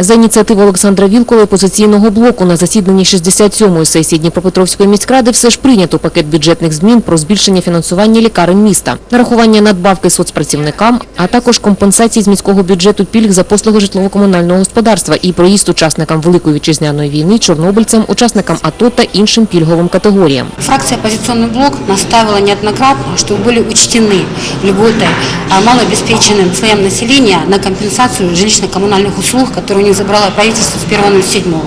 За ініціативи Олександра Вілкова опозиційного блоку на засіданні 67-ї сесії Дніпропетровської міськради все ж прийнято пакет бюджетних змін про збільшення фінансування лікарень міста, нарахування надбавки соцпрацівникам, а також компенсації з міського бюджету пільг за послуги житлово-комунального господарства і проїзд учасникам Великої вітчизняної війни, чорнобильцям, учасникам АТО та іншим пільговим категоріям. Фракция «Оппозиционный блок» настаивала неоднократно, чтобы были учтены льготы а, малообеспеченным слоям населения на компенсацию жилищно-коммунальных услуг, которые у них у забрало правительство с 1.07.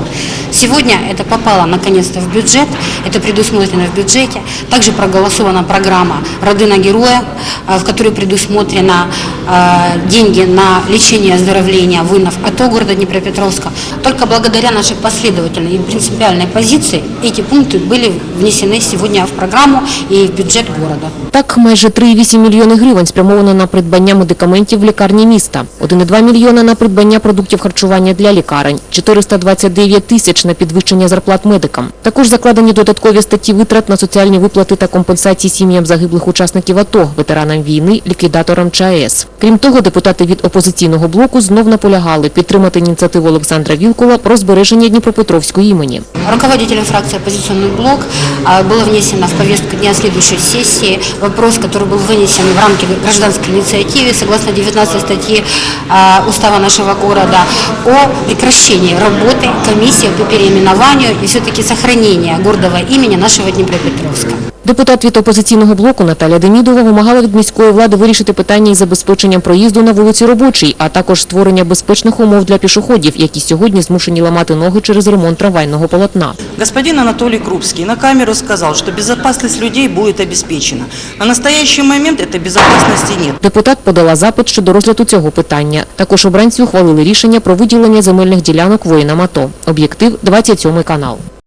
Сегодня это попало наконец-то в бюджет, это предусмотрено в бюджете. Также проголосована программа «Родина героя», а, в которой предусмотрено а, деньги на лечение и оздоровление воинов АТО города Днепропетровска. Только благодаря нашей последовательной и принципиальной позиции эти пункты были внесены сегодня в программу и в бюджет города. Так, майже 3,8 мільйони гривень спрямовано на придбання медикаментів в лікарні міста, 1,2 мільйона на придбання продуктів харчування для лікарень, 429 тисяч на підвищення зарплат медикам. Також закладені додаткові статті витрат на соціальні виплати та компенсації сім'ям загиблих учасників АТО, ветеранам війни, ліквідаторам ЧАЕС. Крім того, депутати від опозиційного блоку знов наполягали підтримати ініціативу Олександра Вілкова про збереження Дніпропетровської імені. Руководителем фракции «Оппозиционный блок» а, было внесено в повестку дня следующей сессии вопрос, который был вынесен в рамки гражданской инициативы согласно 19 статьи а, устава нашего города о прекращении работы комиссии по переименованию и все-таки сохранения гордого имени нашего Днепропетровска. Депутат від опозиційного блоку Наталя Демідова вимагала від міської влади вирішити питання із забезпеченням проїзду на вулиці Робочій, а також створення безпечних умов для пішоходів, які сьогодні змушені ламати ноги через ремонт трамвайного полотна. Господин Анатолий Крупский на камеру сказал, что безопасность людей будет обеспечена. На настоящий момент этой безопасности нет. Депутат подала запит щодо розгляду цього питання. Також обранці ухвалили рішення про виділення земельних ділянок воїнам АТО. Об'єктив 27 канал.